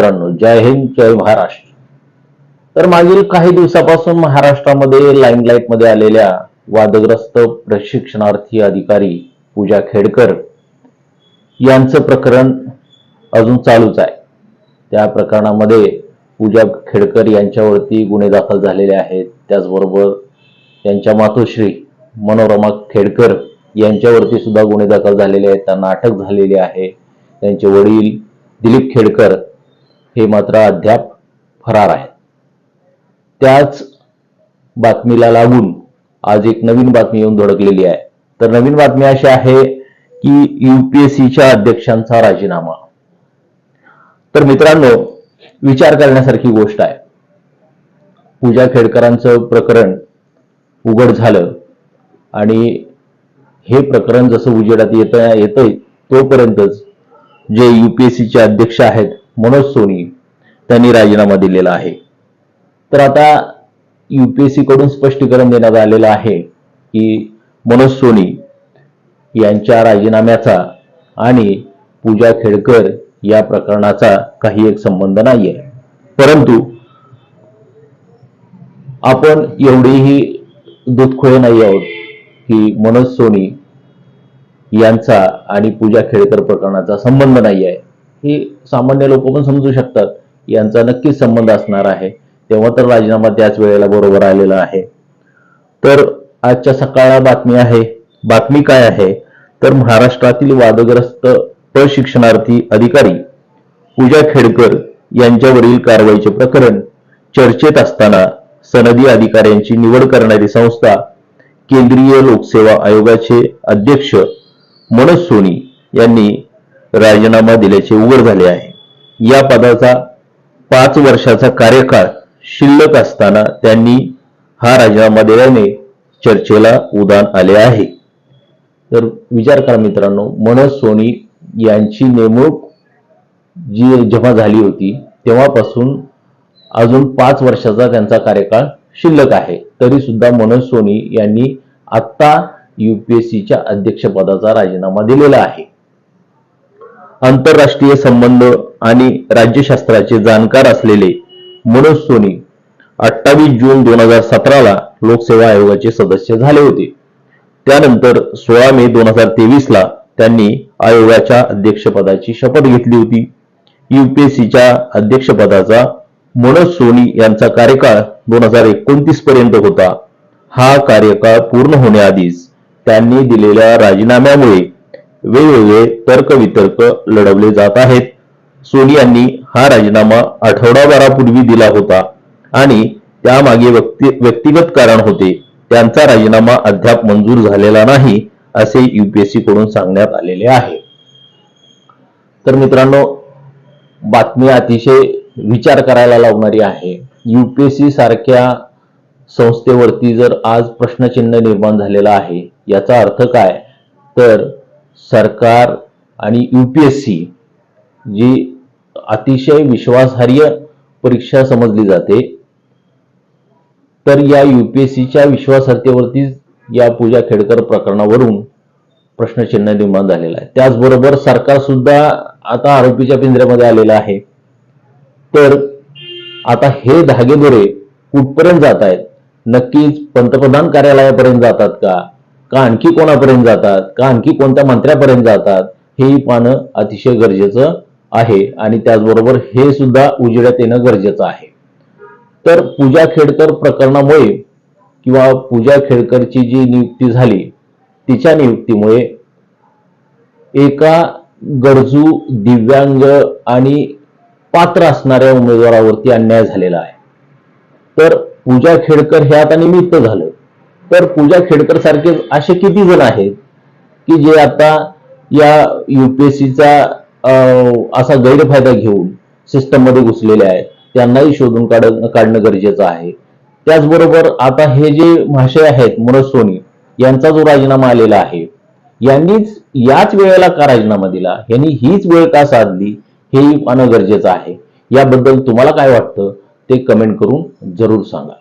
मित्रांनो जय हिंद जय महाराष्ट्र. तर मागील काही दिवसापासून महाराष्ट्रामध्ये लाईमलाईटमध्ये आलेल्या वादग्रस्त प्रशिक्षणार्थी अधिकारी पूजा खेडकर यांचं प्रकरण अजून चालूच आहे. त्या प्रकरणामध्ये पूजा खेडकर यांच्यावरती गुन्हे दाखल झालेले आहेत. त्याचबरोबर त्यांच्या मातोश्री मनोरमा खेडकर यांच्यावरती सुद्धा गुन्हे दाखल झालेले आहेत. त्यांना अटक झालेली आहे. त्यांचे वडील दिलीप खेडकर हे मात्र अद्याप फरार आहेत त्याच बातमीला लागून आज एक नवीन बातमी येऊन धडकलेली आहे. तर नवीन बातमी अशी आहे की युपीएससीच्या अध्यक्षांचा राजीनामा. तर मित्रांनो विचार करण्यासारखी गोष्ट आहे. पूजा खेडकरांचं प्रकरण उघड झालं आणि हे प्रकरण जसं उजेडात येत येतंय तोपर्यंतच जे युपीएससीचे अध्यक्ष आहेत मनोज सोनी त्यांनी राजीनामा दिलेला आहे. तर आता युपीएससी कडून स्पष्टीकरण देण्यात आलेलं आहे की मनोज सोनी यांच्या राजीनाम्याचा आणि पूजा खेडकर या प्रकरणाचा काही एक संबंध नाहीये. परंतु आपण एवढेही दुधखोळे नाही आहोत की मनोज सोनी यांचा आणि पूजा खेडकर प्रकरणाचा संबंध नाही आहे हे सामान्य लोक पण समजू शकतात. यांचा नक्कीच संबंध असणार आहे. तेव्हा तर राजीनामा त्याच वेळेला बरोबर आलेला आहे. तर आजच्या सकाळला बातमी आहे. बातमी काय आहे? तर महाराष्ट्रातील वादग्रस्त प्रशिक्षणार्थी अधिकारी पूजा खेडकर यांच्यावरील कारवाईचे प्रकरण चर्चेत असताना सनदी अधिकाऱ्यांची निवड करणारी संस्था केंद्रीय लोकसेवा आयोगाचे अध्यक्ष मनोज सोनी यांनी राजीनामा दिल्याचे उघड झाले आहे. या पदाचा पाच वर्षाचा कार्यकाळ शिल्लक असताना त्यांनी हा राजीनामा दिल्याने चर्चेला उदान आले आहे. तर विचार करा मित्रांनो मनोज सोनी यांची नेमणूक जी जेव्हा झाली होती तेव्हापासून अजून पाच वर्षाचा त्यांचा कार्यकाळ शिल्लक आहे. तरी सुद्धा मनोज सोनी यांनी आत्ता युपीएससीच्या अध्यक्षपदाचा राजीनामा दिलेला आहे. आंतरराष्ट्रीय संबंध आणि राज्यशास्त्राचे जाणकार असलेले मनोज सोनी अठ्ठावीस जून दोन हजार सतराला लोकसेवा आयोगाचे सदस्य झाले होते. त्यानंतर सोळा मे दोन हजार तेवीस ला त्यांनी आयोगाच्या अध्यक्षपदाची शपथ घेतली होती. युपीएससीच्या अध्यक्षपदाचा मनोज सोनी यांचा कार्यकाळ दोन हजार एकोणतीस पर्यंत होता. हा कार्यकाळ पूर्ण होण्याआधीच त्यांनी दिलेल्या राजीनाम्यामुळे वेगवेगळे तर्कवितर्क लढवले जात आहेत. सोनी यांनी हा राजीनामा आठवडाभरापूर्वी दिला होता आणि त्यामागे व्यक्ती व्यक्तिगत कारण होते. त्यांचा राजीनामा अद्याप मंजूर झालेला नाही असे युपीएससी कडून सांगण्यात आलेले आहे. तर मित्रांनो बातमी अतिशय विचार करायला लावणारी आहे. युपीएससी सारख्या संस्थेवरती जर आज प्रश्नचिन्ह निर्माण झालेला आहे याचा अर्थ काय? तर सरकार आणि युपीएससी जी अतिशय विश्वासार्ह परीक्षा समजली जाते तर या युपीएससीच्या विश्वासार्हतेवरतीच या पूजा खेडकर प्रकरणावरून प्रश्नचिन्ह निर्माण झालेला आहे. त्याचबरोबर सरकार सुद्धा आता आरोपीच्या पिंजऱ्यामध्ये आलेलं आहे. तर आता हे धागेदोरे कुठपर्यंत जात आहेत? नक्कीच पंतप्रधान कार्यालयापर्यंत जातात का? का आणखी कोणापर्यंत जातात? का आणखी कोणत्या मंत्र्यापर्यंत जातात? हेही पाहणं अतिशय गरजेचं आहे आणि त्याचबरोबर हे सुद्धा उजेडात येणं गरजेचं आहे. तर पूजा खेडकर प्रकरणामुळे किंवा पूजा खेडकरची जी नियुक्ती झाली तिच्या नियुक्तीमुळे एका गरजू दिव्यांग आणि पात्र असणाऱ्या उमेदवारावरती अन्याय झालेला आहे. तर पूजा खेडकर हे आता निमित्त झालं. तर पूजा खेडकर सारखे असे किती जण आहेत की जे आता या युपीएससीचा असा गैरफायदा घेऊन सिस्टममध्ये घुसलेले आहेत. त्यांनाही शोधून काढ काढणं गरजेचं आहे. त्याचबरोबर आता हे जे महाशय आहेत मनोज सोनी यांचा जो राजीनामा आलेला आहे यांनीच याच वेळेला का राजीनामा दिला? यांनी हीच वेळ का साधली? हेही पाहणं गरजेचं आहे. याबद्दल तुम्हाला काय वाटतं? ते कमेंट करून जरूर सांगा.